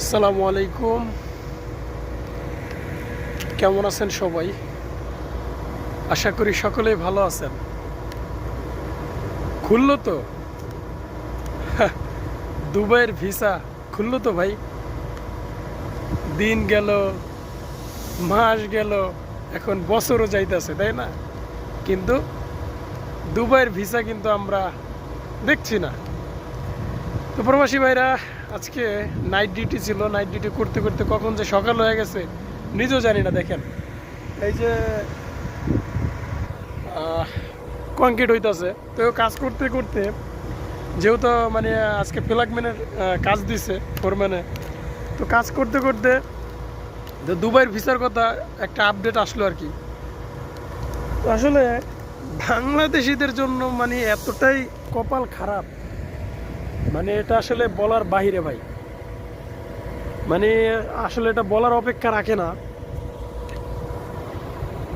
আসসালামু আলাইকুম। কেমন আছেন সবাই? আশা করি সকলেই ভালো আছেন। খুললো তো? দুবাইয়ের ভিসা খুললো তো ভাই? দিন গেল, মাস গেল, এখন বছরও যাইতেছে, তাই না? কিন্তু দুবাইয়ের ভিসা কিন্তু আমরা দেখছি না। তো প্রবাসী ভাইরা আজকে নাইট ডিউটি ছিল নাইট ডিউটি করতে করতে কখন যে সকাল হয়ে গেছে, নিজেও জানি না, দেখেন। এই যে কংক্রিট হইতাছে। তো কাজ করতে করতে, যেহেতু মানে আজকে ফ্ল্যাগম্যানের কাজ দিছে ফোরম্যানে তো কাজ করতে করতে দুবাইয়ের ভিসার কথা একটা আপডেট আসলো আর কি। আসলে বাংলাদেশিদের জন্য মানে এতটাই কপাল খারাপ। মানে এটা আসলে বলার বাহিরে ভাই। মানে আসলে এটা বলার অপেক্ষা রাখে না।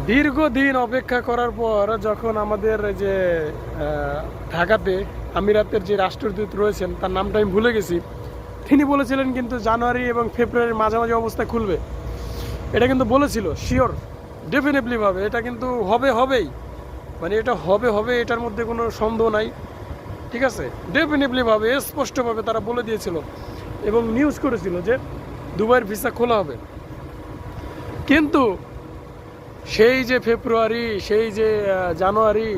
দীর্ঘদিন অপেক্ষা করার পর যখন আমাদের যে ঢাকাতে আমিরাতের যে রাষ্ট্রদূত রয়েছেন, তার নামটা আমি ভুলে গেছি। তিনি বলেছিলেন কিন্তু জানুয়ারি এবং ফেব্রুয়ারির মাঝামাঝি অবস্থা খুলবে। এটা কিন্তু বলেছিল শিওর ডেফিনেটলিভাবে এটা কিন্তু হবে, হবেই। মানে এটা হবে হবে, এটার মধ্যে কোনো সন্দেহ নাই। ঠিক আছে? ডেফিনেটলি ভাবে, স্পষ্টভাবে তারা বলে দিয়েছিল এবং নিউজ করেছিল যে দুবাইয়ের ভিসা খোলা হবে। কিন্তু সেই যে ফেব্রুয়ারি, সেই যে জানুয়ারি,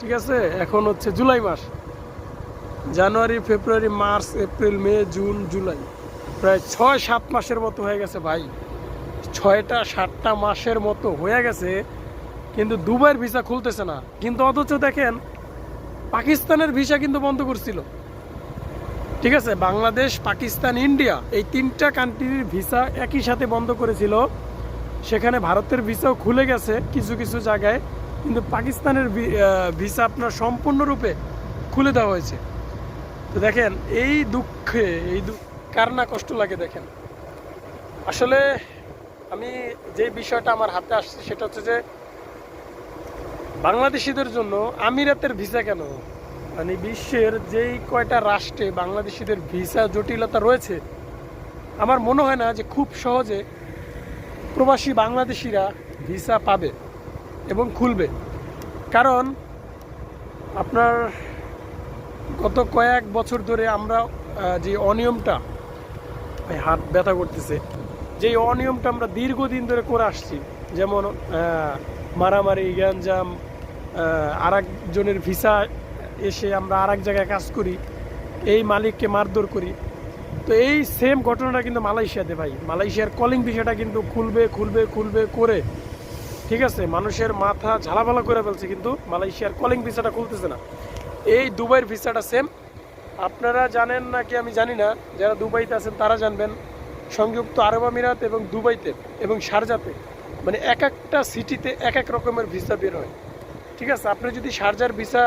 ঠিক আছে? এখন হচ্ছে জুলাই মাস। জানুয়ারি, ফেব্রুয়ারি, মার্চ, এপ্রিল, মে, জুন, জুলাই। প্রায় ছয়, সাত মাসের মতো হয়ে গেছে ভাই। ছয়টা, সাতটা মাসের মতো হয়ে গেছে, কিন্তু দুবাইয়ের ভিসা খুলতেছে না। কিন্তু অথচ দেখেন পাকিস্তানের ভিসা কিন্তু বন্ধ করছিল। ঠিক আছে, বাংলাদেশ, পাকিস্তান, ইন্ডিয়া এই তিনটা কান্ট্রির ভিসা একই সাথে বন্ধ করেছিল। সেখানে ভারতের ভিসাও খুলে গেছে কিছু কিছু জায়গায়, কিন্তু পাকিস্তানের ভিসা আপনার সম্পূর্ণরূপে খুলে দেওয়া হয়েছে। তো দেখেন, এই দুঃখে, এই কার না কষ্ট লাগে দেখেন। আসলে আমি যে বিষয়টা আমার হাতে আসছে সেটা হচ্ছে যে বাংলাদেশিদের জন্য আমিরাতের ভিসা কেন? মানে বিশ্বের যেই কয়টা রাষ্ট্রে বাংলাদেশিদের ভিসা জটিলতা রয়েছে, আমার মনে হয় না যে খুব সহজে প্রবাসী বাংলাদেশিরা ভিসা পাবে এবং খুলবে। কারণ আপনার গত কয়েক বছর ধরে আমরা যে অনিয়মটা হাত ব্যথা করতেছে যে অনিয়মটা আমরা দীর্ঘদিন ধরে করে আসছি, যেমন মারামারি, গ্যাঞ্জাম আর একজনের ভিসা এসে আমরা আর এক জায়গায় কাজ করি, এই মালিককে মারধর করি। তো এই সেম ঘটনাটা কিন্তু মালয়েশিয়াতে ভাই। মালয়েশিয়ার কলিং ভিসাটা কিন্তু খুলবে খুলবে খুলবে করে, ঠিক আছে? মানুষের মাথা ঝালাপালা করে ফেলছে কিন্তু মালয়েশিয়ার কলিং ভিসাটা খুলতেছে না। এই দুবাইয়ের ভিসাটা সেম আপনারা জানেন নাকি আমি জানি না, যারা দুবাইতে আছেন তারা জানবেন। সংযুক্ত আরব আমিরাত এবং দুবাইতে এবং শারজাতে মানে এক একটা সিটিতে এক এক রকমের ভিসা বের হয়। ঠিক আছে আপনি যদি শারজার ভিসা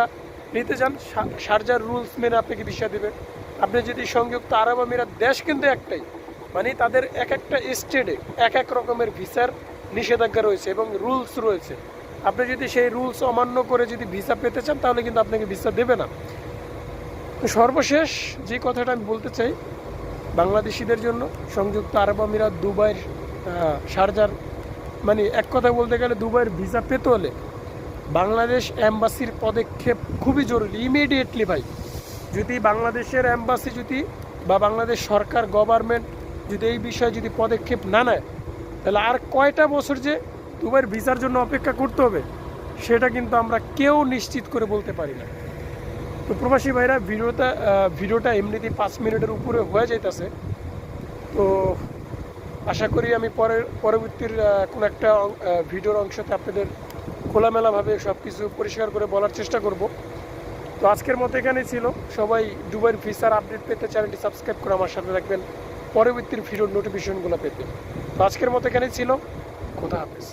নিতে চান শারজার রুলস মেনে আপনাকে ভিসা দেবে আপনি যদি সংযুক্ত আরব আমিরাত দেশ কিন্তু একটাই মানে তাদের এক একটা স্টেটে এক এক রকমের ভিসার নিষেধাজ্ঞা রয়েছে এবং রুলস রয়েছে। আপনি যদি সেই রুলস অমান্য করে যদি ভিসা পেতে চান তাহলে কিন্তু আপনাকে ভিসা দেবে না। তো সর্বশেষ যে কথাটা আমি বলতে চাই বাংলাদেশিদের জন্য সংযুক্ত আরব আমিরাত দুবাইয়ের আহ, শারজার মানে এক কথা বলতে গেলে দুবাইয়ের ভিসা পেতে হলে বাংলাদেশ অ্যাম্বাসির পদক্ষেপ খুবই জরুরি ইমিডিয়েটলি ভাই। যদি বাংলাদেশের অ্যাম্বাসি যদি বা বাংলাদেশ সরকার গভর্নমেন্ট যদি এই বিষয়ে যদি পদক্ষেপ না নেয়, তাহলে আর কয়টা বছর যে দুবাইয়ের ভিসার জন্য অপেক্ষা করতে হবে, সেটা কিন্তু আমরা কেউ নিশ্চিত করে বলতে পারি না। তো প্রবাসী ভাইরা, ভিডিওটা ভিডিওটা এমনিতেই পাঁচ মিনিটের উপরে হয়ে যাইতেছে। তো আশা করি আমি পরের পরবর্তীর কোনো একটা ভিডিওর অংশতে আপনাদের খোলামেলাভাবে সব কিছু পরিষ্কার করে বলার চেষ্টা করব। তো আজকের মতো এখানেই ছিল। সবাই দুবাইয়ের ভিসার আপডেট পেতে চ্যানেলটি সাবস্ক্রাইব করে আমার সাথে রাখবেন পরবর্তীর ভিডিওর নোটিফিকেশনগুলো পেতে। তো আজকের মতো এখানেই ছিল। খোদা হাফেজ।